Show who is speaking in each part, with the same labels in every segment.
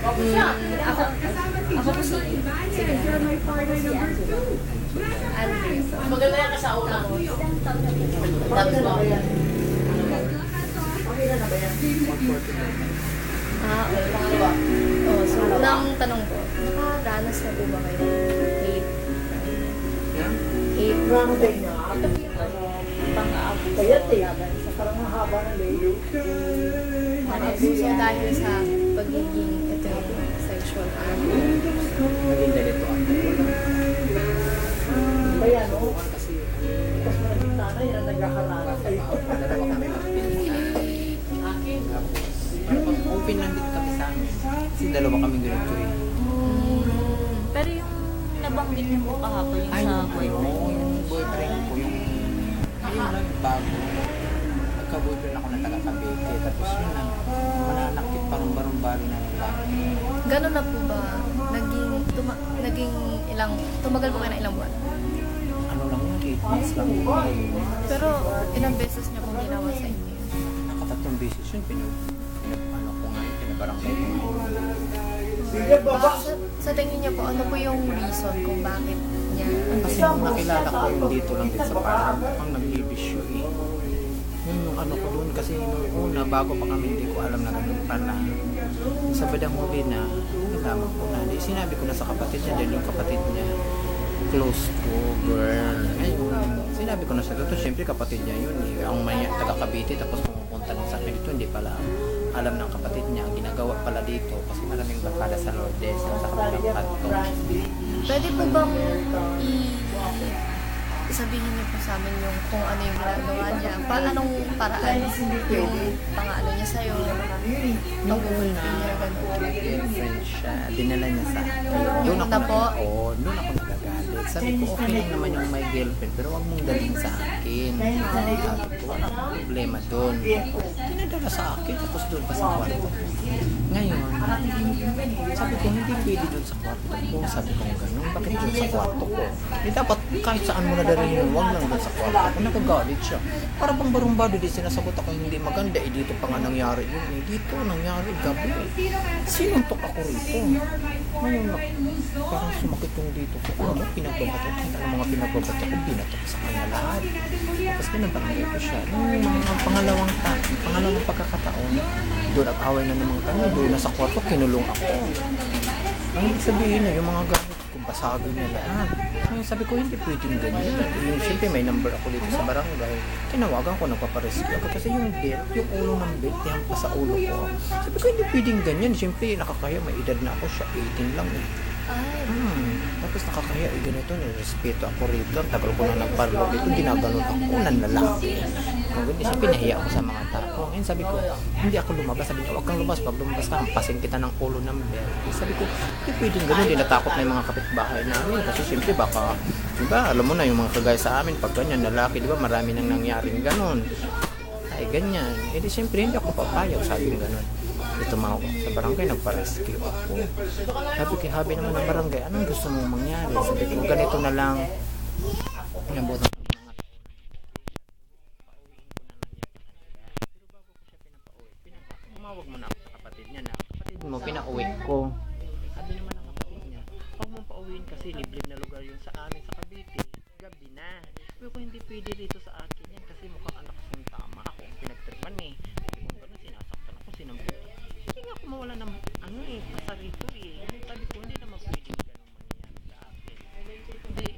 Speaker 1: ako po si, sige na. Andres.
Speaker 2: Maganda yan ka sa una. Tatlo.
Speaker 1: Ah, okay. Pangalawa. Oh, so, unang tanong po. Nakaranas na po ba kayo? Hate. Hate. Pang-aabot.
Speaker 3: Kaya tiyagan sa parang mahaba na lalo.
Speaker 1: Ano, so, dahil sa pagiging ito yung sexual act.
Speaker 4: Naging ganito ang
Speaker 3: Kaya no,
Speaker 4: Kasi
Speaker 3: tapos mga bintana yan ang nagkakaranas kayo.
Speaker 4: dalawa kami magpinsan.
Speaker 2: Akin.
Speaker 4: Parang open lang din kami sa amin. Kasi dalawa kami ganito eh.
Speaker 5: Pero yung nabanggit niyo po kahapon yung
Speaker 4: Ay,
Speaker 5: sa boyfriend.
Speaker 4: yung boyfriend ko, yung yun lang, bago. Nagka-boyfriend ako na taga Cavite. Tapos yun lang, mananakit parang barumbari na ng.
Speaker 1: Gano'n na po ba? Naging, tuma, naging ilang, tumagal po kayo ng ilang buwan?
Speaker 4: Ano lang yun, 8 months lang yun.
Speaker 1: Pero ilang beses niya pong ginawa sa inyo?
Speaker 4: Nakatatlong beses yun, pinag, pinag ano ko nga yun, pinabarangay ko nga yun.
Speaker 3: Baba.
Speaker 1: Sa, sa tingin niya po, ano po yung reason kung bakit niya?
Speaker 4: Kasi nung nakilala ko yung dito lang din sa parang ang nagbibisyo eh. Yun yung ano ko doon kasi nung una bago pa kami hindi ko alam na ganun pala. Sa badang huli na nalaman ko na. Sinabi ko na sa kapatid niya dahil yung kapatid niya close ko, girl. Ayun. Sinabi ko na sa totoo, syempre kapatid niya yun eh. Ang may taga Cavite tapos pumupunta lang sa akin dito, hindi pala alam ng kapatid niya ang ginagawa pala dito kasi maraming bakala sa Lourdes sa kabilang kanto.
Speaker 1: Pwede po bang i sabihin niyo po sa amin yung kung ano yung ginagawa niya? Paanong paraan yung pang-ano niya sa'yo?
Speaker 4: Nung una, girlfriend siya, dinala niya sa akin. Doon ako,
Speaker 1: Yung na po?
Speaker 4: Oo, doon ako nagagalit. Sabi ko, okay lang naman yung may girlfriend, pero wag mong dalhin sa akin. Sabi ko, wala akong problema doon. Tinadala sa akin, tapos doon pa sa kwarto. Ngayon, sabi ko, hindi pwede doon sa kwarto ko. Sabi ko, ganun, bakit doon sa kwarto ko? Eh, dapat kahit saan mo nadalhin yun, wag lang doon sa kwarto ko. Nagagalit siya. Para bang barumbado di sinasagot ako hindi maganda. Eh, dito pa nga nangyari yun. Eh, dito nangyari gabi. Sinuntok ako rito. Ngayon parang sumakit yung dito ko. Ano pinagbabato. Ano mga pinagbabato ko, binatok sa kanya lahat. Tapos pinabarangay ko siya. Nung mga pangalawang ta, pangalawang pagkakataon, doon nag-away na naman kami. Doon nasa kwarto, kinulong ako. Ang sabihin na yung mga gamit ko, basagin niya lahat. Ngayon sabi ko, hindi pwedeng ganyan. Yung, siyempre may number ako dito sa barangay. Tinawagan ko, nagpaparescue ako. Kasi yung belt, yung ulo ng belt, yan pa sa ulo ko. Sabi ko, hindi pwedeng ganyan. Siyempre, nakakaya, may edad na ako siya. 18 lang eh.
Speaker 1: Ay,
Speaker 4: Hmm. Tapos nakakaya, eh, ganito, nirespeto ako rito. Tagal ko na nagparlo dito, ginaganon ako ng lalaki. Hindi siya, pinahiya ako sa mga tao. Ngayon sabi ko, hindi ako lumabas. Sabi niya, huwag kang lumabas. Pag lumabas ka, hampasin kita ng ulo ng. Eh, Sabi ko, hindi pwedeng ganun. Hindi natakot na yung mga kapitbahay namin. Kasi siyempre baka, di ba, alam mo na yung mga kagaya sa amin, pag ganyan, lalaki, di ba, marami nang nangyaring ganun. Ay, ganyan. Eh di siyempre, hindi ako papayag, sabi ng ganun. Mga sa barangay, nagpa-rescue ako. Sabi ko, habi naman ng barangay, anong gusto mong mangyari? Sabi ko, ganito na lang. Inabutan ko ng mga Tumawag mo na ako sa kapatid niya na, kapatid mo, pinauwi ko. Sabi naman ng kapatid niya, huwag mong pauwiin kasi liblib na lugar yun sa amin sa Cavite. Gabi na. Sabi ko, hindi pwede dito sa akin yan kasi mukhang anak kong tama. Ako ang pinagtripan eh. Sabi ko, ganun, sinasaktan ako, sinampot. Hindi nga ako mawala ng, ano eh, pasa rito eh. Sabi ko, hindi naman pwede ganun mangyayari sa akin. Hindi.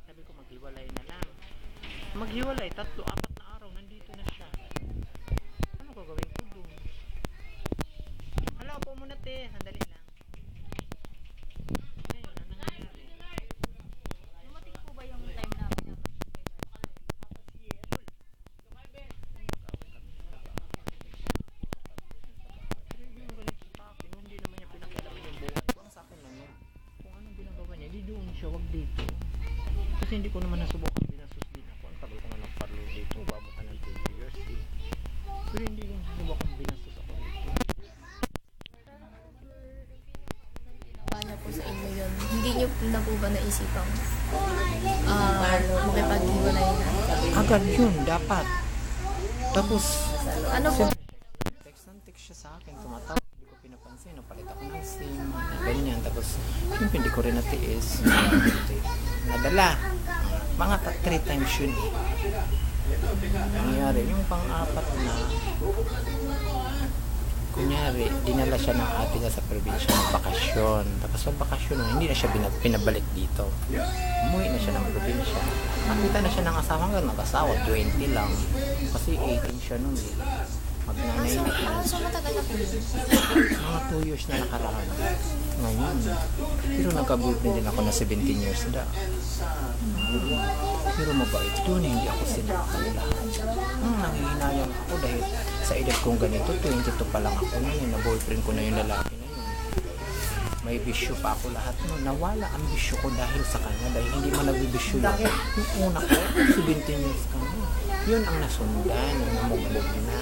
Speaker 4: Sabi ko, maghiwalay na lang. Maghiwalay, tatlo, apat na araw, nandito na siya. Ano gagawin ko doon? Hala, upo muna te, sandali lang. Ano sa sa akin lang yun. Kung anong ginagawa niya, di doon siya, wag dito. Kasi hindi ko naman nasubukan Agad yun, dapat. Tapos,
Speaker 1: Ano po?
Speaker 4: text ng text siya sa akin, tumatawag, hindi ko pinapansin, napalit ako ng SIM, ganyan. Tapos, yun, hindi ko rin natiis. Nadala. Mga ta- three times yun eh. Nangyari, yung pang-apat na, kunyari, dinala siya ng ate niya sa probinsya ng bakasyon. Tapos sa bakasyon, hindi na siya bina- pinabalik dito. Umuwi na siya ng probinsya. Nakita na siya ng asawa hanggang nag-asawa, 20 lang. Kasi 18 siya nun eh. Magnanay na
Speaker 1: so matagal na po.
Speaker 4: Mga 2 years na nakaraan. Ngayon. Pero nagka-boyfriend din ako na 17 years da. Pero mabait yun, hindi ako sinaktan lahat. Hmm, nangihinayang ako dahil sa edad kong ganito, 22 pa lang ako ngayon, na boyfriend ko na yung lalaki na yun. May bisyo pa ako lahat no. Nawala ang bisyo ko dahil sa kanya dahil hindi man nagbibisyo yun. Yung una ko, 17 years ka na. Yun ang nasundan, yung namugbog na.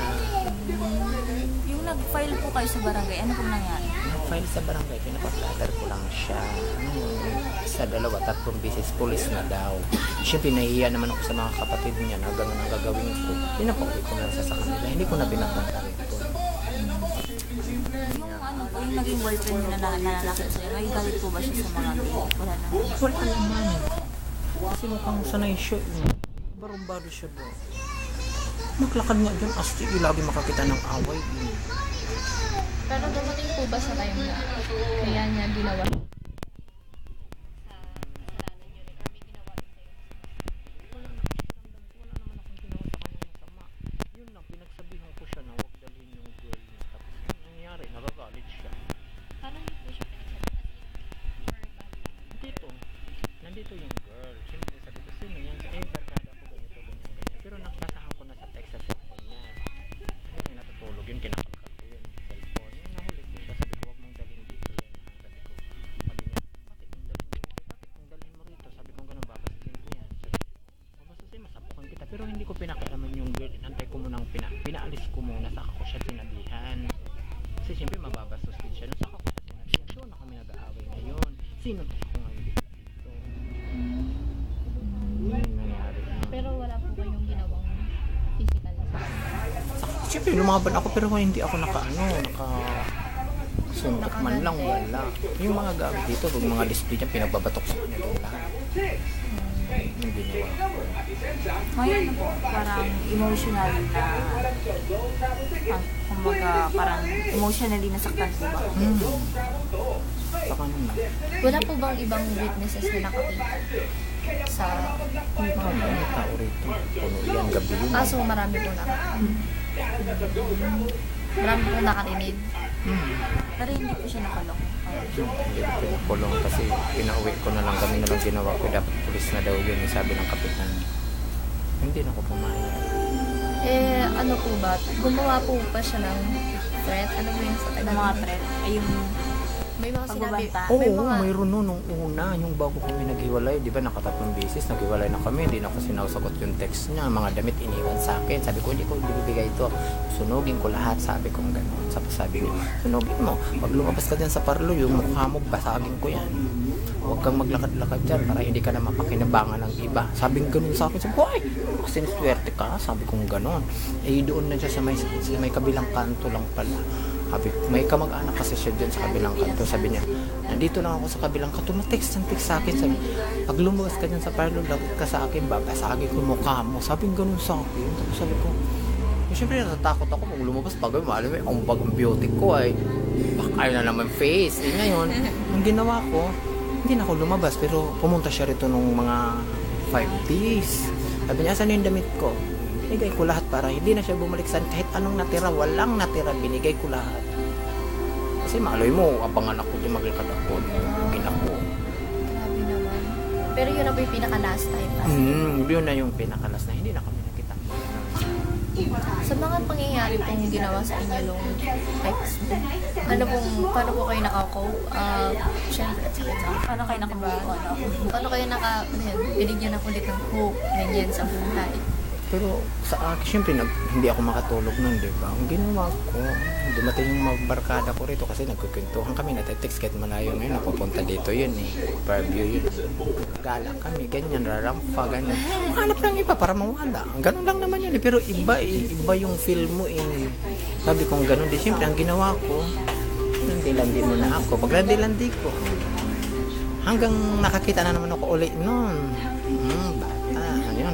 Speaker 5: Yung nag-file po kayo sa barangay, ano pong nangyari?
Speaker 4: Nag-file sa barangay, pinapaflatter ko lang siya. Hmm, sa dalawa, tatlong beses, pulis na daw. Siyempre, nahihiya naman ako sa mga kapatid niya na gano'n ang gagawin ko. Pinapauwi ko na sa kanila. Hindi ko na pinakontarin ko.
Speaker 5: Yung ano po, yung naging boyfriend niyo na na- nananakit sa'yo, may galit po ba siya sa mga gay? Wala naman.
Speaker 4: Wala naman. Kasi mukhang sanay siya. eh. Barumbado siya bro. Maglakad nga dyan, asti, lagi makakita ng away. eh.
Speaker 1: Pero dumating po ba sa time na kaya niya ginawa?
Speaker 4: Pero hindi ko pinakialaman yung girl. Inantay ko munang pina, pinaalis ko muna. Saka ko siya sinabihan. Kasi siyempre mababastos din siya. Nung saka ko siya sinabihan, doon na kami nag-aaway ngayon. Sino to ako ngayon dito? Yun yung nangyari.
Speaker 1: Pero wala po kayong ginawang physical.
Speaker 4: Siyempre, lumaban ako pero hindi ako naka ano, naka suntok man lang wala. Yung mga gamit dito, pag mga display niya, pinagbabatok sa kanya doon lahat. Yung ginawa.
Speaker 5: Ngayon po, parang emotional na, ah, kumbaga, parang emotionally nasaktan po ba?
Speaker 4: Hmm. Saka nun,
Speaker 1: Wala po bang ibang witnesses na nakakita sa
Speaker 4: mga mga tao rito. Puno yan, gabi yun.
Speaker 1: Ah, so marami po na. Marami po nakarinig.
Speaker 4: Hmm.
Speaker 5: Pero hindi po siya nakalok.
Speaker 4: Yung hindi ko pinakulong kasi pinauwi ko na lang kami na lang ginawa ko. Dapat pulis na daw yun, sabi ng kapitan. Hindi na ako pumayag.
Speaker 1: Eh, ano po ba? Gumawa po pa siya ng threat? Ano ba yung sa
Speaker 5: Ano mga threat? Ay yung
Speaker 1: May mga sinabi.
Speaker 5: Pagbabanta.
Speaker 4: Oo,
Speaker 1: May mga...
Speaker 4: mayroon nun nung una, yung bago kami naghiwalay, di ba nakatatlong beses, naghiwalay na kami, hindi na ako sinasagot yung text niya, mga damit iniwan sa akin, sabi ko, hindi ko bibigay ito, sunugin ko lahat, sabi ko gano'n, sabi, sabi ko, sunugin mo, pag lumabas ka dyan sa parlo, yung mukha mo, basagin ko yan, huwag kang maglakad-lakad dyan para hindi ka na mapakinabangan ng iba. Sabing ganun sa akin, sabi ko, ay, kasi swerte ka, sabi kong ganun. Eh, doon na siya sa may, sa may kabilang kanto lang pala. Sabi, may kamag-anak kasi siya dyan sa kabilang kanto. Sabi niya, nandito lang ako sa kabilang kanto. Mag-text ng text sa akin. Sabi, pag lumabas ka dyan sa parlor, lagot ka sa akin, babasagin ko yung mukha mo. Sabi ganun sa akin. Tapos sabi ko, eh, syempre natatakot ako pag lumabas pag malam mo, ang bag ang beauty ko ay baka na naman face. Eh ngayon, ang ginawa ko, hindi na ako lumabas pero pumunta siya rito nung mga 5 days. Sabi niya, saan yung damit ko? Binigay ko lahat para hindi na siya bumalik sa kahit anong natira, walang natira, binigay ko lahat. Kasi maloy mo, abangan ako di maglakad ako, gin ako.
Speaker 1: Grabe naman. Pero yun na po yung pinaka-last time. pa.
Speaker 4: Hmm, yun na yung pinakalas na hindi na kami.
Speaker 1: Sa mga pangyayari pong ginawa sa inyo nung text, ano pong, paano po kayo nakakope? Ah, syempre, at sakit sa
Speaker 5: Paano kayo nakamove on? Ano?
Speaker 1: Paano kayo naka, ano yun, binigyan ng ulit ng hope, ganyan sa buhay?
Speaker 4: Pero sa akin, syempre, nag, hindi ako makatulog nun, di ba? Ang ginawa ko, dumating yung barkada ko rito kasi nagkukwentuhan kami, natetext kahit malayo ngayon, napupunta dito yun eh. Fairview yun. Gala kami, ganyan, rarampa, ganyan. Hanap lang iba para mawala. Ganun lang naman yun eh. Pero iba eh, iba yung feel mo eh. Sabi kong ganun din. Syempre, ang ginawa ko, landi-landi mo na ako. Pag landi-landi ko, hanggang nakakita na naman ako ulit noon. Hmm,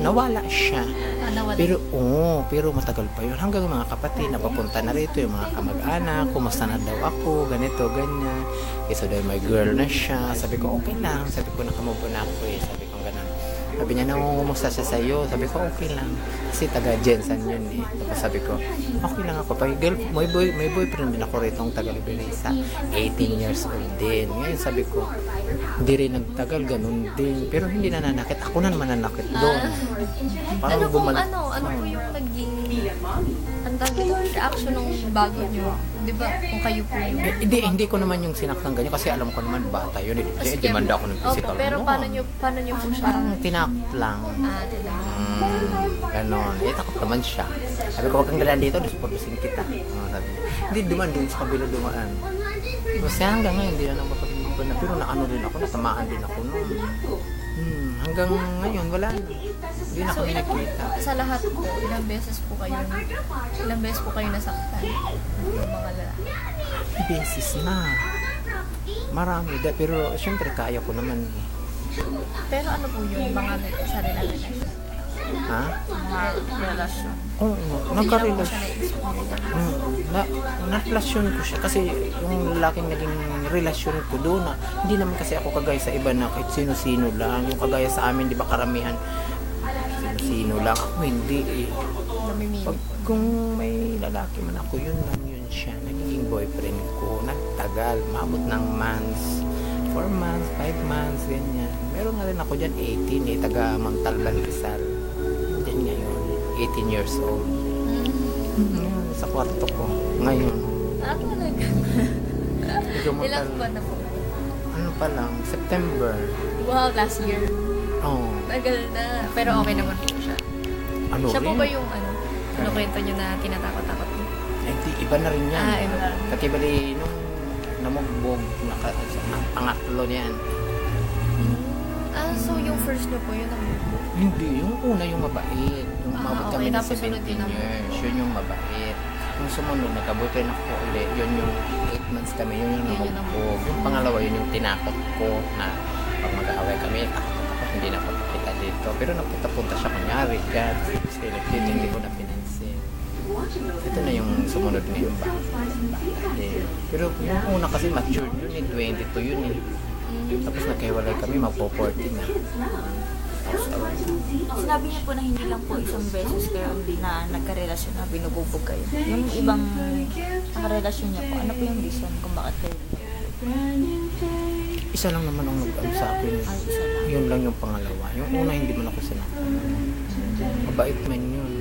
Speaker 4: nawala siya.
Speaker 1: Ah, nawala.
Speaker 4: Pero, oo, pero matagal pa yun. Hanggang mga kapatid, napapunta na rito, yung mga kamag-anak, kumusta na daw ako, ganito, ganyan. Eh, so dahil may girl na siya, sabi ko, okay lang. Sabi ko, nakamubo na ako eh. Sabi ko. Sabi niya, nangungumusta siya sa'yo. Sabi ko, okay lang. Kasi taga Jensen yun eh. Tapos sabi ko, okay lang ako. Pag girl, may, boy, may boyfriend din ako rito, taga Liberisa. 18 years old din. Ngayon sabi ko, hindi rin nagtagal, ganun din. Pero hindi na nanakit. Ako na naman nanakit doon. Parang
Speaker 1: ano kung
Speaker 4: bumalik.
Speaker 1: ano, ano po yung naging ang yung reaction ng bago nyo? Di ba? Kung kayo po yung...
Speaker 4: Eh, Hindi, hindi ko naman yung sinaktan ganyan kasi alam ko naman bata yun. Hindi man daw ako ng physical.
Speaker 1: Opo, pero
Speaker 4: no.
Speaker 1: paano nyo, paano nyo po siya?
Speaker 4: Parang tinap lang.
Speaker 1: Ah, tinawag.
Speaker 4: Mm, ganon. Eh, takot naman siya. Sabi ko, huwag kang dalan dito, disportusin kita. Oh, sabi niya. Hindi, duman doon sa kabila dumaan. Kasi hanggang ngayon, hindi na nang mapapagpunan na. Pero naano din ako, natamaan din ako noon. Hmm, hanggang ngayon, wala na. Hindi na
Speaker 1: So,
Speaker 4: kami
Speaker 1: ilang,
Speaker 4: nakita.
Speaker 1: sa lahat po, ilang beses po kayo, ilang beses po kayo nasaktan ng mga lalaki?
Speaker 4: Beses na. Marami. Da, pero, syempre, kaya ko naman. eh.
Speaker 1: Pero ano po yun, mga sarili relasyon?
Speaker 4: Ha?
Speaker 5: Relasyon.
Speaker 4: Oo,
Speaker 1: po
Speaker 4: nagka-relasyon. Mm, na, na-relasyon ko siya kasi yung lalaking naging relasyon ko doon na hindi naman kasi ako kagaya sa iba na kahit sino-sino lang yung kagaya sa amin di ba karamihan sino-sino lang ako hindi eh pag kung may lalaki man ako yun lang yun siya nagiging boyfriend ko nagtagal maabot ng months 4 months, 5 months, ganyan. Meron nga rin ako dyan, 18 eh, taga Mantalban Rizal. Diyan ngayon, 18 years old.
Speaker 1: Mm.
Speaker 4: Yun, sa kwarto ko. Ngayon.
Speaker 1: Ah, talaga. Ilang
Speaker 4: matal-
Speaker 1: buwan na po?
Speaker 4: Ano pa lang, September.
Speaker 1: Wow, last year.
Speaker 4: Oh,
Speaker 1: Tagal na. Pero okay naman po siya.
Speaker 4: ano
Speaker 1: Siya po
Speaker 4: rin?
Speaker 1: ba yung ano, ano kwento nyo na tinatakot-takot mo?
Speaker 4: Eh, di, iba na rin yan.
Speaker 1: Ah, iba na rin.
Speaker 4: Kasi bali, nung namugbog, naka, ang pangatlo niyan.
Speaker 1: Ah, so yung first nyo po yun ang
Speaker 4: Hindi, yung una yung mabait. Yung
Speaker 1: Ah,
Speaker 4: umabot
Speaker 1: okay.
Speaker 4: kami ng
Speaker 1: Tapos sunod
Speaker 4: 17
Speaker 1: yun ang-
Speaker 4: years. Yun yung mabait. Yung sumunod, nagkabuti na ko ulit. Yun yung 8 months kami. Yun yung
Speaker 1: Yun yung
Speaker 4: namugbog. Yung pangalawa, yun yung tinakot ko na pag mag-aaway kami, takot ako, hindi na ako kita dito. Pero napunta-punta siya kunyari. God, sila dito, hindi ko na pinansin. Ito na yung sumunod na yung. Eh, Pero yung una kasi matured yun eh, 22 yun eh. Tapos nagkahiwalay kami, magpo-40 na.
Speaker 5: Sinabi niyo po na hindi lang po isang beses kayo hindi na nagkarelasyon na binububog kayo. Yung ibang nakarelasyon niya po, ano po yung reason kung bakit kayo
Speaker 4: Isa lang naman ang nag sa akin.
Speaker 5: ay isa lang?
Speaker 4: Yun lang yung pangalawa. Yung una hindi man ako sinaktan. Mabait man yun.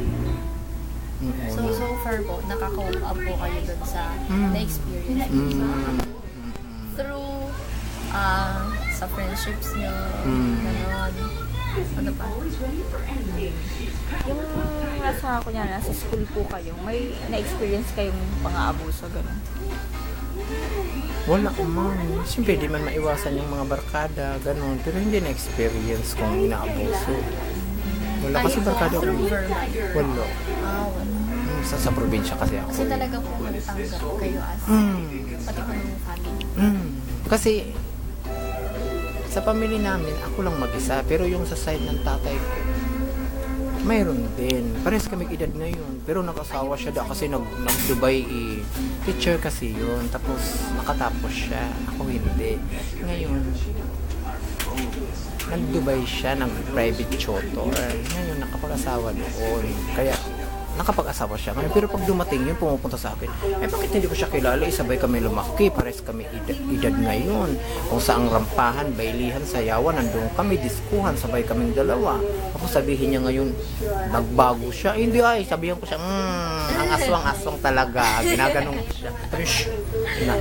Speaker 4: Yung
Speaker 1: So,
Speaker 4: una.
Speaker 1: so far po, nakaka-cope up po kayo dun sa
Speaker 4: Mm.
Speaker 1: na-experience
Speaker 4: Mm. Mm.
Speaker 1: Through, ah, sa friendships nyo,
Speaker 4: Mm.
Speaker 1: ganon. Ano pa?
Speaker 5: Yung nasa, kunya, nasa school po kayo, may na-experience kayong pang-aabuso, gano'n?
Speaker 4: Wala man. Siyempre, di man maiwasan yung mga barkada, ganun. Pero hindi na-experience kung inaabuso. Wala kasi barkada ko.
Speaker 1: verbal.
Speaker 4: Wala.
Speaker 1: Ah, wala.
Speaker 4: Sa, sa probinsya kasi ako.
Speaker 1: Kasi talaga po nagtanggap kayo as,
Speaker 4: Mm.
Speaker 1: pati po ng family.
Speaker 4: Mm. Kasi sa pamilya namin, ako lang mag-isa. Pero yung sa side ng tatay ko, mayroon din. Pares kami edad ngayon. Pero nag-asawa siya da kasi nag, nag-Dubai eh. Teacher kasi yun. Tapos nakatapos siya. Ako hindi. Ngayon, nag-Dubai siya, nag-private tutor. Ngayon, nakapag-asawa doon. Kaya, nakapag-asawa siya. Ngayon, pero pag dumating yun, pumupunta sa akin, eh bakit hindi ko siya kilala? Isabay kami lumaki, pares kami edad, edad ngayon. Kung saang rampahan, bailihan, sayawan, nandun kami, diskuhan, sabay kaming dalawa. Tapos sabihin niya ngayon, nagbago siya. Eh, hindi ay, sabihan ko siya, mm, ang aswang-aswang talaga. Ginaganong siya. Sabi, shh, na.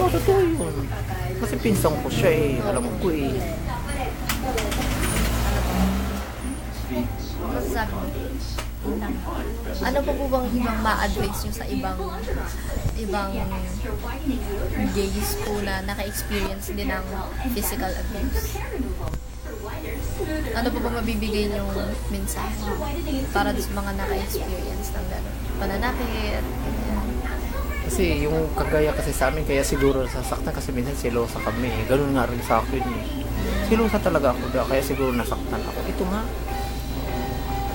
Speaker 4: Oo, totoo yun. Kasi pinsang ko siya eh. Alam ko eh.
Speaker 1: Masasabi mo? Ano po po bang ibang ma-advise nyo sa ibang ibang gays po na naka-experience din ng physical abuse? Ano po bang mabibigay nyo minsan para sa mga naka-experience ng gano'n? Pananakit.
Speaker 4: Kasi yung kagaya kasi sa amin, kaya siguro nasasaktan kasi minsan silosa kami. Ganun nga rin sa akin. Eh. Silosa talaga ako kaya siguro nasaktan ako. Ito nga.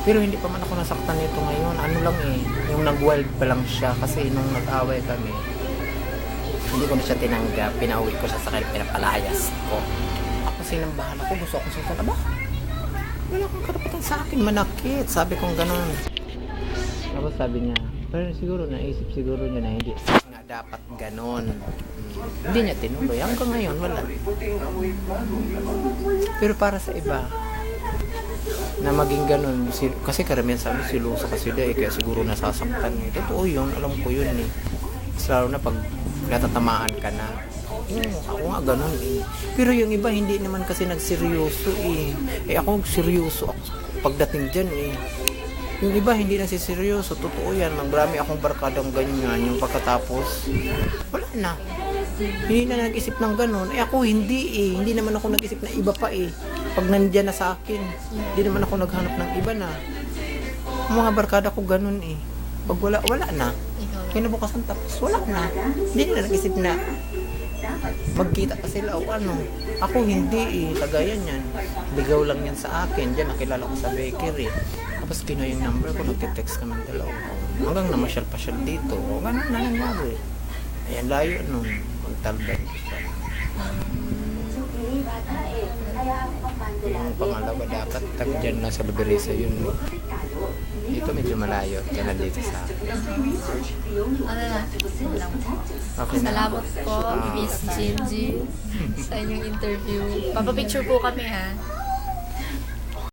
Speaker 4: Pero hindi pa man ako nasaktan nito ngayon. Ano lang eh, yung nag-wild pa lang siya kasi nung nag-away kami, hindi ko na siya tinanggap. Pinauwi ko sa kanya, pinapalayas ko. Ako silang bahala ko, gusto akong sultan. Aba, wala kang karapatan sa akin, manakit. Sabi kong ganun. Tapos sabi niya, pero siguro naisip siguro niya na hindi nga dapat ganon. Hindi niya tinuloy. Hanggang ngayon, wala. Pero para sa iba, na maging ganon, si- kasi karamihan sa amin siluso kasi dahil kaya siguro nasasaktan. eh. Totoo yun, alam ko yun eh. Lalo na pag natatamaan ka na. Oo, ako nga ganun eh. Pero yung iba hindi naman kasi nagseryoso eh. Eh ako seryoso ako pagdating dyan eh. Yung iba hindi na seryoso, totoo yan. Marami akong barkadang ganyan. Yung pagkatapos, wala na. Hindi na nag-isip ng ganun. Eh ako hindi eh. Hindi naman ako nag-isip na iba pa eh. Pag nandyan na sa akin, hindi naman ako naghanap ng iba na. Mga barkada ko ganun eh. Pag wala, wala na. Kinabukasan tapos, wala na. Hindi na nag-isip na magkita pa sila o ano. Ako hindi eh, kagaya niyan. Ligaw lang yan sa akin. Diyan nakilala ko sa bakery. Tapos kinuha yung number ko, nagte-text kami dalawa. Hanggang namasyal-pasyal dito. O, ganun na nangyari. Ayan, layo nun. Magtalban ko siya. Yung pangalawa dapat, tag dyan lang sa Luberesa yun. Dito medyo malayo. Na dito sa akin.
Speaker 1: Ano na?
Speaker 5: Lang po.
Speaker 4: Okay na.
Speaker 1: Salamat po,
Speaker 4: Ah.
Speaker 1: Miss Gingy, sa inyong interview. Papapicture po kami ha.